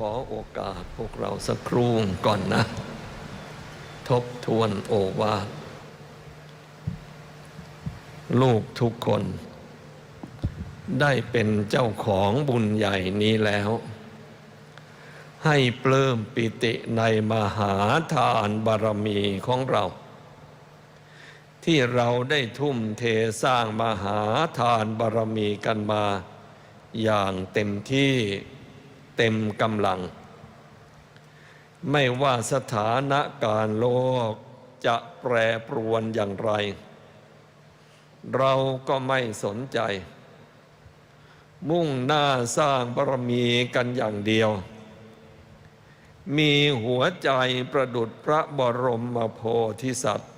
ขอโอกาสพวกเราสักครู่ก่อนนะ ทบทวนโอวาทลูกทุกคน ได้เป็นเจ้าของบุญใหญ่นี้แล้ว ให้เปลื้มปิติในมหาทานบารมีของเรา ที่เราได้ทุ่มเทสร้างมหาทานบารมีกันมา อย่างเต็มที่ เต็มกำลัง ไม่ว่าสถานการณ์โลกจะแปรปรวนอย่างไร เราก็ไม่สนใจ มุ่งหน้าสร้างบารมีกันอย่างเดียว มีหัวใจประดุดพระบรมโพธิสัตว์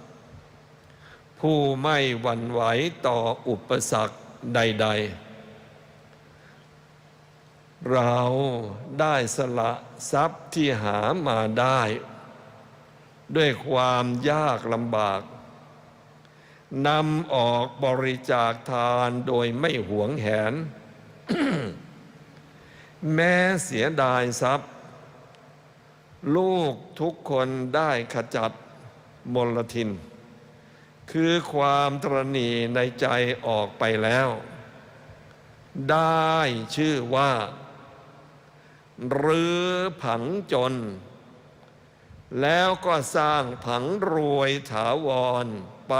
ผู้ไม่หวั่นไหวต่ออุปสรรคใด ๆ เราได้สละทรัพย์ที่หามาได้ ด้วยความยากลำบากนำออกบริจาคทานโดยไม่หวงแหน แม้เสียดายทรัพย์ ลูกทุกคนได้ขจัดมลทิน คือความตรณีในใจออกไปแล้ว ได้ชื่อว่า หรือผังจน แล้วก็สร้างผังรวยถาวรไป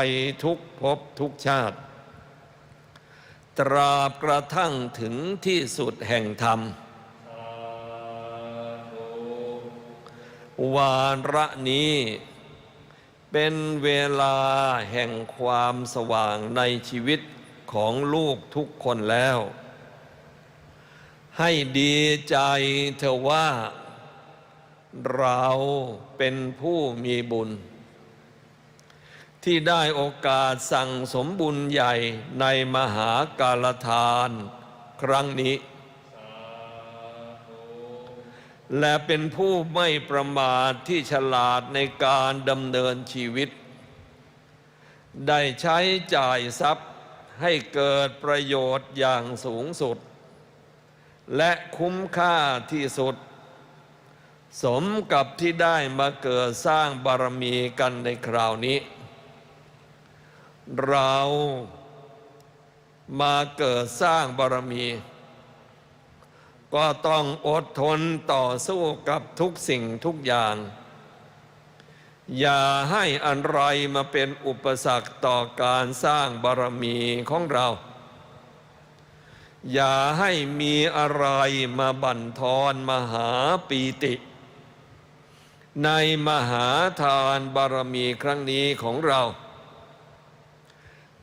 ทุกภพทุกชาติ ตราบกระทั่งถึงที่สุดแห่งธรรม วาระนี้เป็นเวลาแห่งความสว่างในชีวิตของลูกทุกคนแล้ว ให้ดีใจเถอว่า เราเป็นผู้มีบุญ ที่ได้โอกาสสั่งสมบุญใหญ่ในมหากาลทานครั้งนี้ และเป็นผู้ไม่ประมาทที่ฉลาดในการดำเนินชีวิต ได้ใช้จ่ายทรัพย์ให้เกิดประโยชน์อย่างสูงสุด และคุ้มค่าที่สุด สมกับที่ได้มาเกิดสร้างบารมีกันในคราวนี้ เรามาเกิดสร้างบารมี ก็ต้องอดทนต่อสู้กับทุกสิ่งทุกอย่าง อย่าให้อันไรมาเป็นอุปสรรคต่อการสร้างบารมีของเรา อย่าให้มีอะไรมาบั่นทอนมหาปีติ ในมหาทานบารมีครั้งนี้ของเรา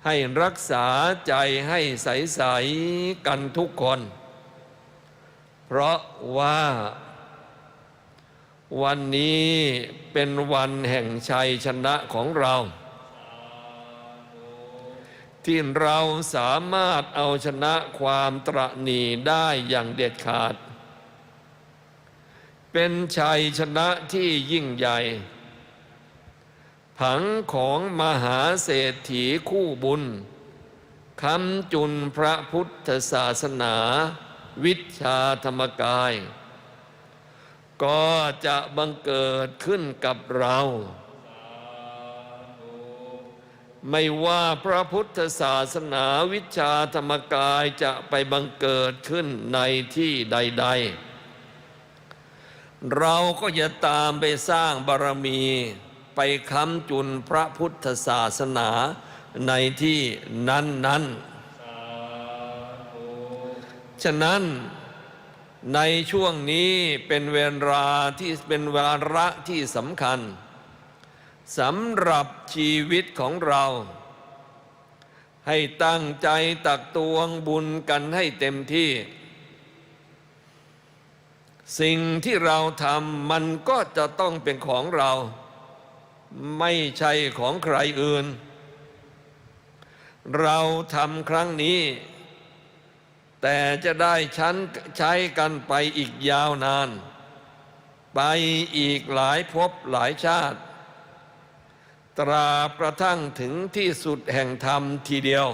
ให้รักษาใจให้ใส ๆ กันทุกคน เพราะว่าวันนี้เป็นวันแห่งชัยชนะของเรา ที่เราสามารถเอาชนะความตรณีได้อย่างเด็ดขาด เป็นชัยชนะที่ยิ่งใหญ่ ผังของมหาเศรษฐีคู่บุญคำจุนพระพุทธศาสนา วิชาธรรมกาย ก็จะบังเกิดขึ้นกับเรา ไม่ว่าพระพุทธศาสนาวิชาธรรมกายจะไปบังเกิดขึ้นในที่ใด ๆ เราก็จะตามไปสร้างบารมีไปค้ำจุนพระพุทธศาสนาในที่นั้น ๆ ฉะนั้นในช่วงนี้เป็นเวลาที่เป็นวาระที่สำคัญ สำหรับชีวิตของเรา ให้ตั้งใจตักตวงบุญกันให้เต็มที่ สิ่งที่เราทำมันก็จะต้องเป็นของเรา ไม่ใช่ของใครอื่น เราทำครั้งนี้ แต่จะได้ชั้นใช้กันไปอีกยาวนาน ไปอีกหลายภพหลายชาติ ตราบกระทั่งถึงที่สุดแห่งธรรมทีเดียว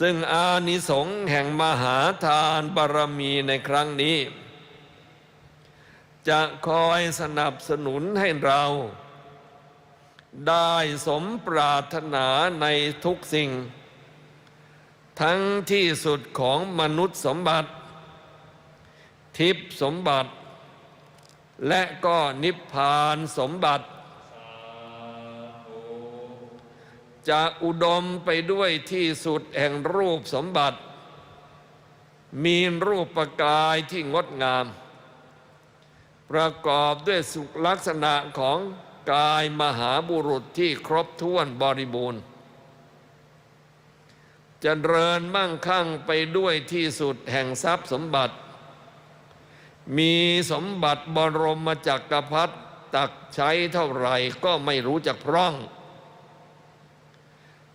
ซึ่งอานิสงส์แห่งมหาทานบารมีในครั้งนี้ จะคอยสนับสนุนให้เรา ได้สมปรารถนาในทุกสิ่ง ทั้งที่สุดของมนุษย์สมบัติ ทิพย์สมบัติ และก็นิพพานสมบัติ จะอุดมไปด้วยที่สุดแห่งรูปสมบัติ มีรูปประกายที่งดงาม ประกอบด้วยสุขลักษณะของกายมหาบุรุษที่ครบถ้วนบริบูรณ์จเจริญมั่งคั่งไปด้วยที่สุดแห่งทรัพย์สมบัติ มีสมบัติบรมจักรพรรดิตักใช้เท่าไหร่ก็ไม่รู้จักพร่อง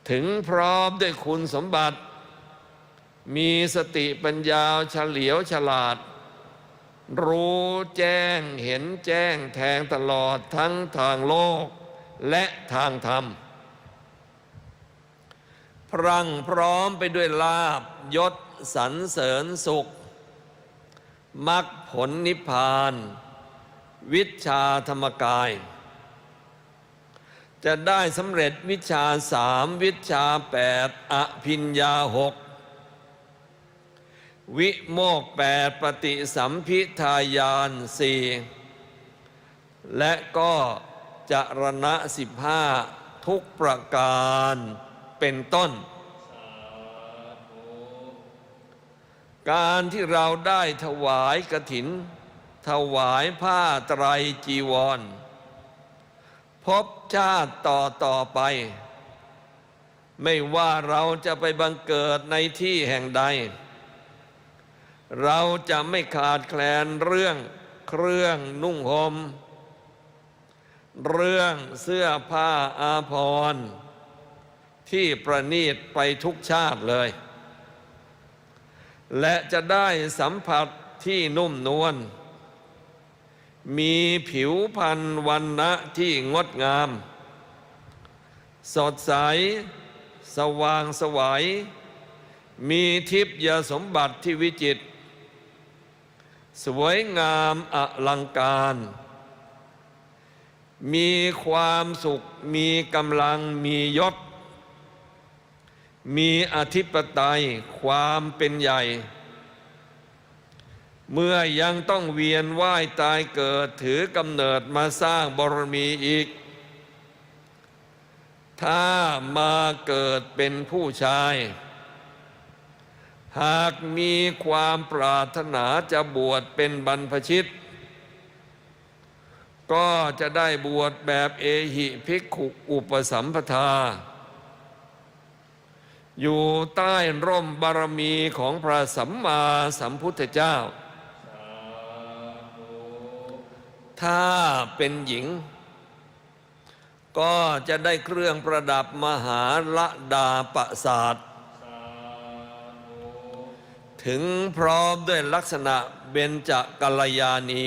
ถึงพร้อมด้วยคุณสมบัติ มีสติปัญญาเฉลียวฉลาด รู้แจ้งเห็นแจ้งแทงตลอดทั้งทางโลก และทางธรรม พรั่งพร้อมไปด้วยลาบยศสรรเสริญสุขมรรค ผลนิพพาน วิชาธรรมกาย จะได้สำเร็จวิชาสามวิชาแปดอภิญญาหกวิโมกแปดปฏิสัมพิทายานสี่และก็จรณะสิบห้าทุกประการเป็นต้น การที่เราได้ถวายกระถิน ถวายผ้าไตรจีวร พบชาติต่อต่อไป ไม่ว่าเราจะไปบังเกิดในที่แห่งใด เราจะไม่ขาดแคลนเรื่องเครื่องนุ่งหม่มเรื่องเสื้อผ้าอาภรณ์ที่ประนีตไปทุกชาติเลย และจะได้สัมผัสที่นุ่มนวล มีผิวพรรณวันนะที่งดงาม สดใส สว่างสวัย มีทิพยสมบัติที่วิจิตรสวยงามอลังการ มีความสุข มีกำลัง มียศ มีอธิปไตยความเป็นใหญ่ เมื่อยังต้องเวียนว่ายตายเกิดถือกำเนิดมาสร้างบารมีอีก ถ้ามาเกิดเป็นผู้ชาย หากมีความปรารถนาจะบวชเป็นบรรพชิต ก็จะได้บวชแบบเอหิภิกขุอุปสัมปทา อยู่ใต้ร่มบารมีของพระสัมมาสัมพุทธเจ้า ถ้าเป็นหญิง ก็จะได้เครื่องประดับมหาละดาประสาทถึงพร้อมด้วยลักษณะเบญจกัลยาณี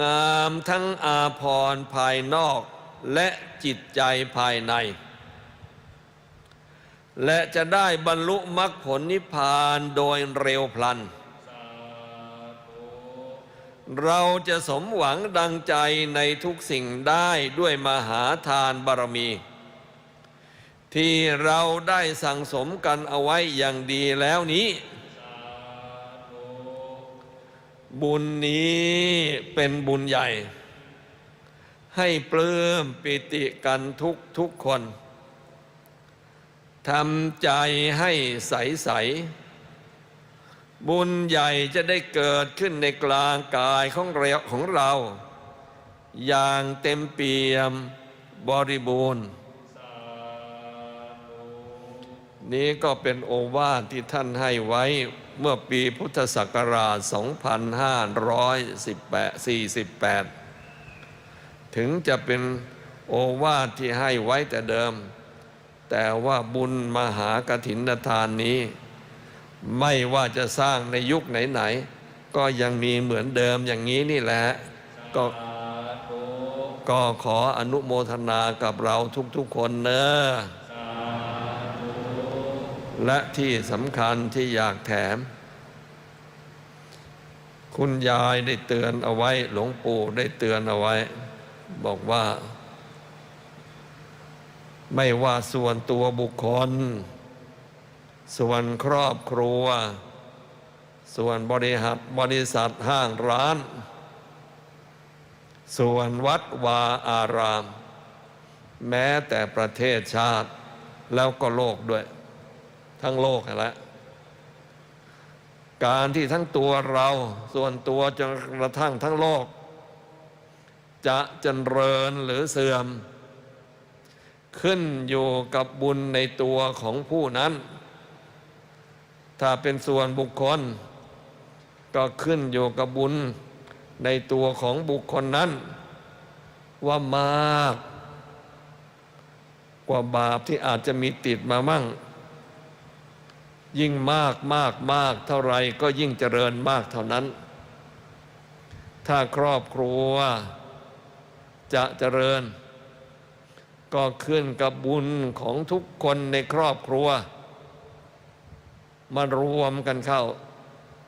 งามทั้งอาพรภายนอกและจิตใจภายใน และจะได้บรรลุมรรคผลนิพพานโดยเร็วพลัน เราจะสมหวังดังใจในทุกสิ่งได้ด้วยมหาทานบารมี ที่เราได้สั่งสมกันเอาไว้อย่างดีแล้วนี้ บุญนี้เป็นบุญใหญ่ ให้ปลื้มปิติกันทุกทุกคน ทำใจให้ใสใส บุญใหญ่จะได้เกิดขึ้นในกลางกายของเราของเรา อย่างเต็มเปี่ยมบริบูรณ์ นี้ก็เป็นโอวาทที่ท่านให้ไว้เมื่อปีพุทธศักราช 2548 ถึงจะเป็นโอวาทที่ให้ไว้แต่เดิม แต่ว่าบุญมหากถินทานนี้ ไม่ว่าจะสร้างในยุคไหนๆก็ยังมีเหมือนเดิมอย่างนี้นี่แหละก็ก็ขออนุโมทนากับเราทุกๆคนเนอะและที่สำคัญที่อยากแถม คุณยายได้เตือนเอาไว้ หลวงปู่ได้เตือนเอาไว้ บอกว่า ไม่ว่าส่วนตัวบุคคล ส่วนครอบครัว ส่วนบริหัตบริษัทห้างร้าน ส่วนวัดวาอาราม แม้แต่ประเทศชาติ แล้วก็โลกด้วย ทั้งโลกแหละการที่ทั้งตัวเราส่วนตัวจนกระทั่งทั้งโลก จะเจริญหรือเสื่อม ขึ้นอยู่กับบุญในตัวของผู้นั้น ถ้าเป็นส่วนบุคคล ก็ขึ้นอยู่กับบุญในตัวของบุคคลนั้น ว่ามากกว่าบาปที่อาจจะมีติดมามั่ง ยิ่งมากมากมากเท่าไรก็ยิ่งเจริญมากเท่านั้น ถ้าครอบครัวจะเจริญ ก็ขึ้นกับบุญของทุกคนในครอบครัว มารวมกันเข้า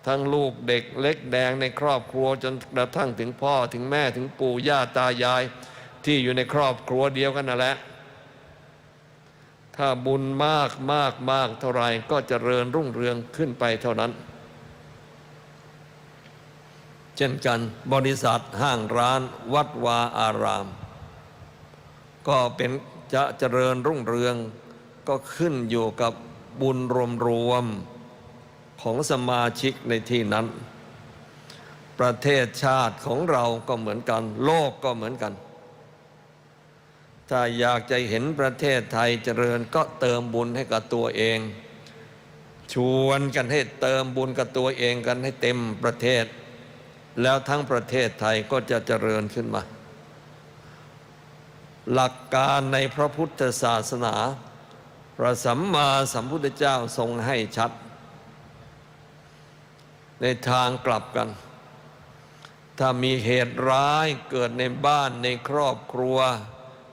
ทั้งลูกเด็กเล็กแดงในครอบครัวจนกระทั่งถึงพ่อถึงแม่ถึงปู่ย่าตายาย ที่อยู่ในครอบครัวเดียวกันนั่นแหละถ้าบุญมากมากมากเท่าไรก็จเจริญรุ่งเรืองขึ้นไปเท่านั้น เช่นกันบริษัทห้างร้านวัดวาอาราม ก็เป็นจะเจริญรุ่งเรือง ก็ขึ้นอยู่กับบุญรวมๆของสมาชิกในที่นั้น ประเทศชาติของเราก็เหมือนกัน โลกก็เหมือนกัน ถ้าอยากจะเห็นประเทศไทยเจริญก็เติมบุญให้กับตัวเอง ชวนกันให้เติมบุญกับตัวเองกันให้เต็มประเทศ แล้วทั้งประเทศไทยก็จะเจริญขึ้นมา หลักการในพระพุทธศาสนา พระสัมมาสัมพุทธเจ้าทรงให้ชัด ในทางกลับกัน ถ้ามีเหตุร้ายเกิดในบ้านในครอบครัว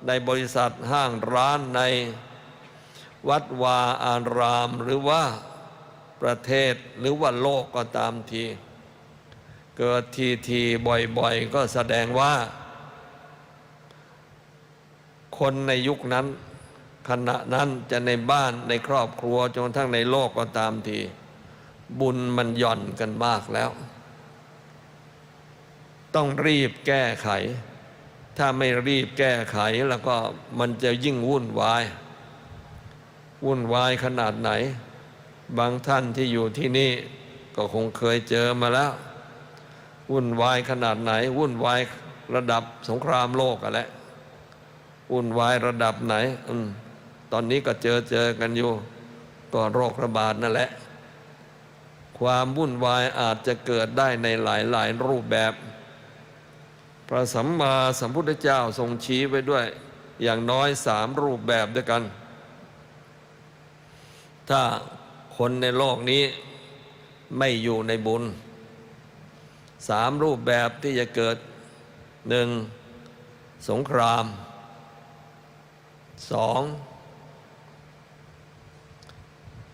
ในบริษัทห้างร้านในวัดวาอารามหรือว่าประเทศหรือว่าโลกก็ตามที เกิดทีทีบ่อยๆ ก็แสดงว่า คนในยุคนั้น ขณะนั้นจะในบ้านในครอบครัวจนกระทั่งในโลกก็ตามทีบุญมันหย่อนกันมากแล้ว ต้องรีบแก้ไข ถ้าไม่รีบแก้ไขแล้วก็มันจะยิ่งวุ่นวาย วุ่นวายขนาดไหน บางท่านที่อยู่ที่นี่ก็คงเคยเจอมาแล้ว วุ่นวายขนาดไหน วุ่นวายระดับสงครามโลกอะแหละ วุ่นวายระดับไหนอตอนนี้ก็เจอเจอกันอยู่ ก็โรคระบาดนั่นแหละ ความวุ่นวายอาจจะเกิดได้ในหลายหลายรูปแบบ พระสัมมาสัมพุทธเจ้าทรงชี้ไว้ด้วย อย่างน้อยสามรูปแบบด้วยกัน ถ้าคนในโลกนี้ไม่อยู่ในบุญสามรูปแบบที่จะเกิดหนึ่งสงคราม สอง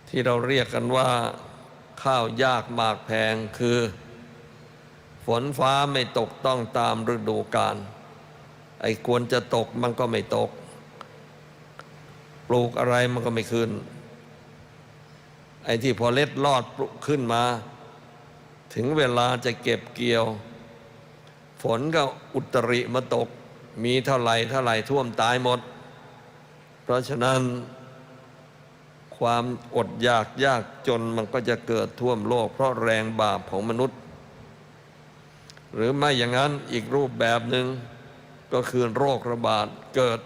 ที่เราเรียกกันว่าข้าวยากหมากแพงคือ ฝนฟ้าไม่ตกต้องตามฤดูกาลไอ้ควรจะตกมันก็ไม่ตก ปลูกอะไรมันก็ไม่ขึ้น ไอ้ที่พอเล็ดลอดปลุกขึ้นมา ถึงเวลาจะเก็บเกี่ยว ฝนก็อุตริมาตก มีเท่าไหร่เท่าไหร่ท่วมตายหมด เพราะฉะนั้น ความอดอยากยากจนมันก็จะเกิดท่วมโลก เพราะแรงบาปของมนุษย์ หรือไม่อย่างนั้นอีกรูปแบบหนึ่งก็คือโรคระบาดเกิด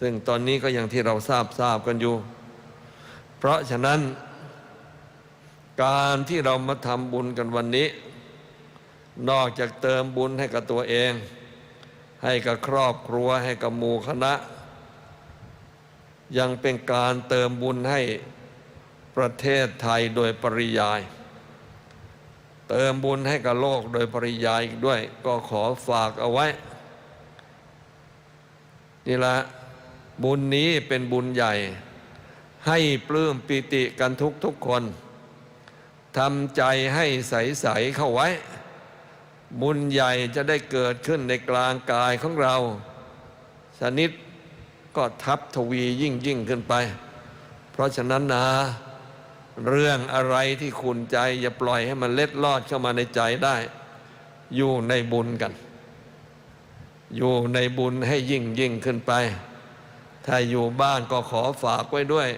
ซึ่งตอนนี้ก็อย่างที่เราทราบทราบกันอยู่ เพราะฉะนั้น การที่เรามาทำบุญกันวันนี้ นอกจากเติมบุญให้กับตัวเอง ให้กับครอบครัวให้กับหมู่คณะ ยังเป็นการเติมบุญให้ประเทศไทยโดยปริยาย เติมบุญให้กับโลกโดยปริยายอีกด้วย ก็ขอฝากเอาไว้ นี่ละบุญนี้เป็นบุญใหญ่ ให้ปลื้มปิติกันทุกทุกคนทำใจให้ใส ๆ เข้าไว้ บุญใหญ่จะได้เกิดขึ้นในกลางกายของเรา สนิท ก็ทับทวียิ่งยิ่งขึ้นไป เพราะฉะนั้นนะ เรื่องอะไรที่คุณใจ อย่าปล่อยให้มันเล็ดลอดเข้ามาในใจได้ อยู่ในบุญกัน อยู่ในบุญให้ยิ่งยิ่งขึ้นไป ถ้าอยู่บ้านก็ขอฝากไว้ด้วย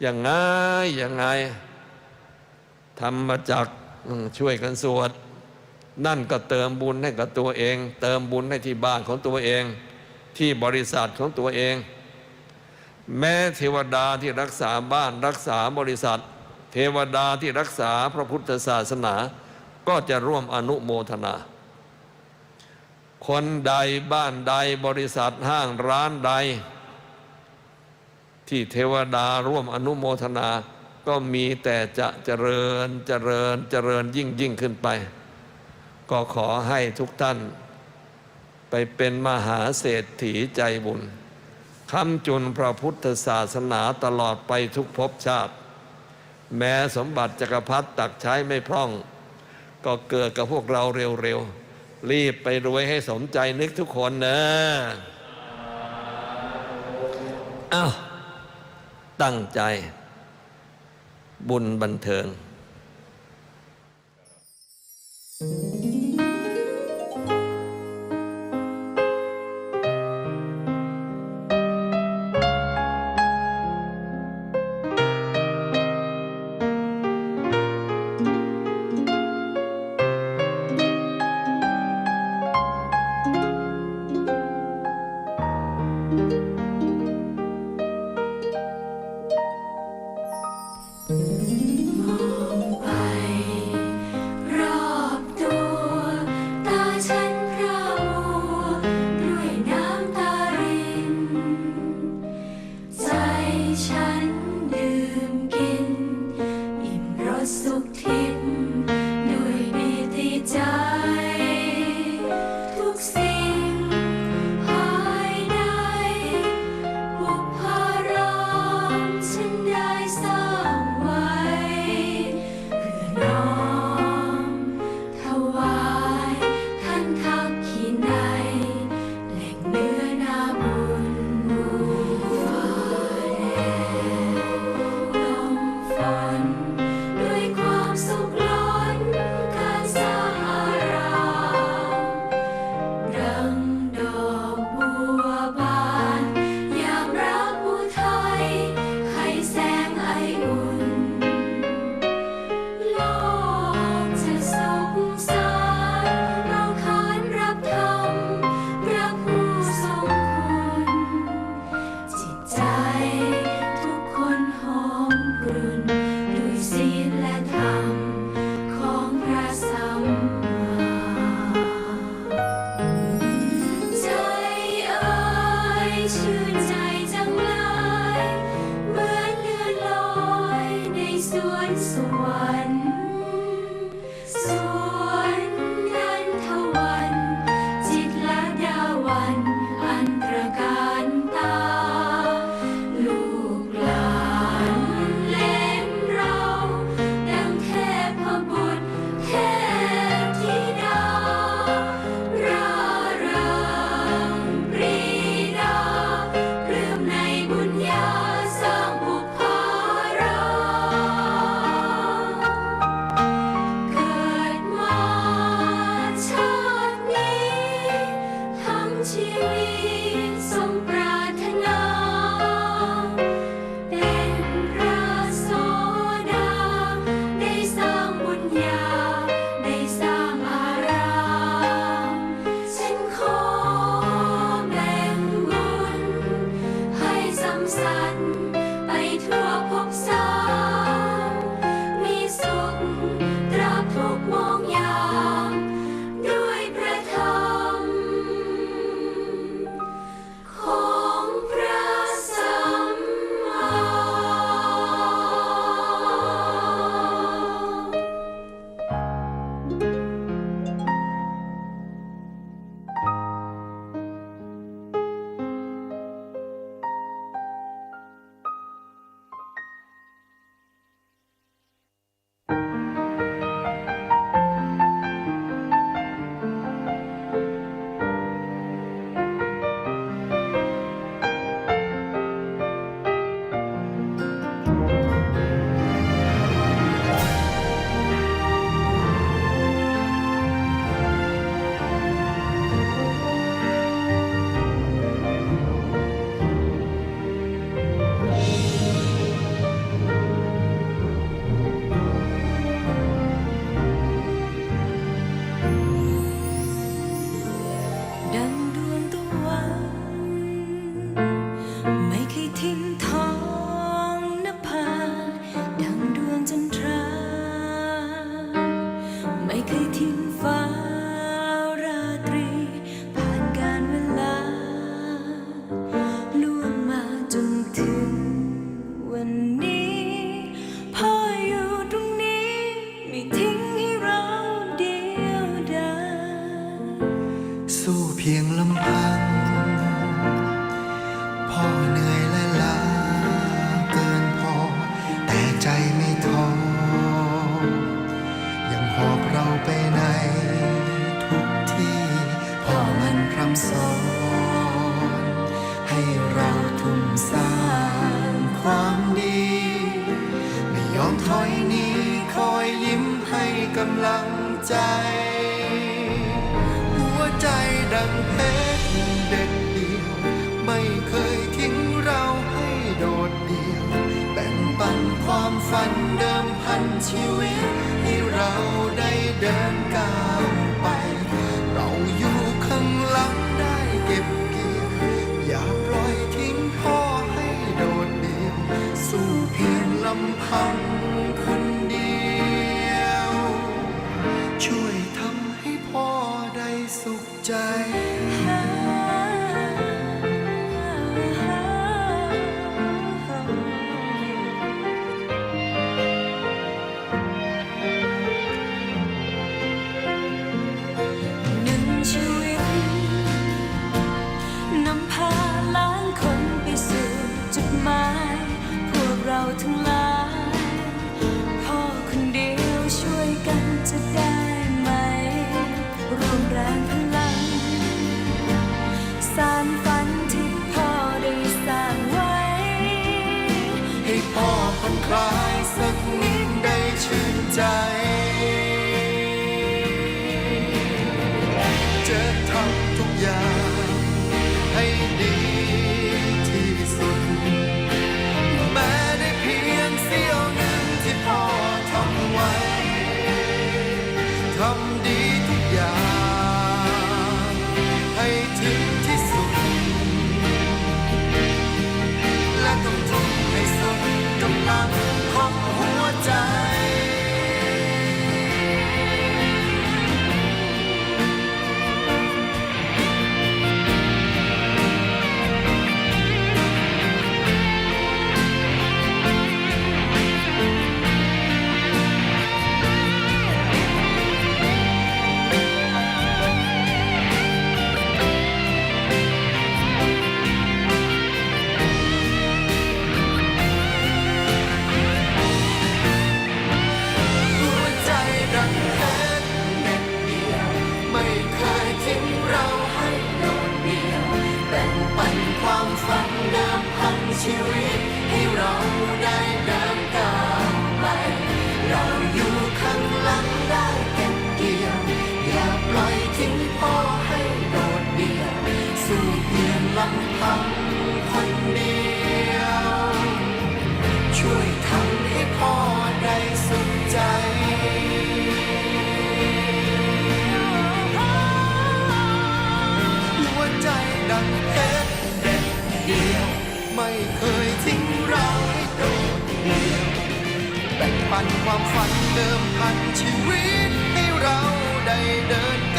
อย่างไงอย่างไงทำมาจากช่วยกันสวด นั่นก็เติมบุญให้กับตัวเอง เติมบุญให้ที่บ้านของตัวเอง ที่บริษัทของตัวเอง แม้เทวดาที่รักษาบ้านรักษาบริษัท เทวดาที่รักษาพระพุทธศาสนา ก็จะร่วมอนุโมทนา คนใดบ้านใดบริษัทห้างร้านใด ที่เทวดาร่วมอนุโมทนา ก็มีแต่จะเจริญเจริญเจริญยิ่งยิ่งขึ้นไป ก็ขอให้ทุกท่าน ไปเป็นมหาเศรษฐีใจบุญคำจุนพระพุทธศาสนาตลอดไปทุกภพชาติ แม้สมบัติจักรพรรดิตักใช้ไม่พร่อง ก็เกิดกับพวกเราเร็วๆ รีบไปรวยให้สมใจนึกทุกคนนะอ้าวตั้งใจ บุญบันเทิง กำลังใจ หัวใจดังเพชรเด็ดเดียว ไม่เคยทิ้งเราให้โดดเดี่ยว แบ่งปันความฝันเดิมพันชีวิต ให้เราได้เดิน come deep. ชีวิตให้เราได้ันความฝันเดิมพันชีวิตให้เราได้เดิน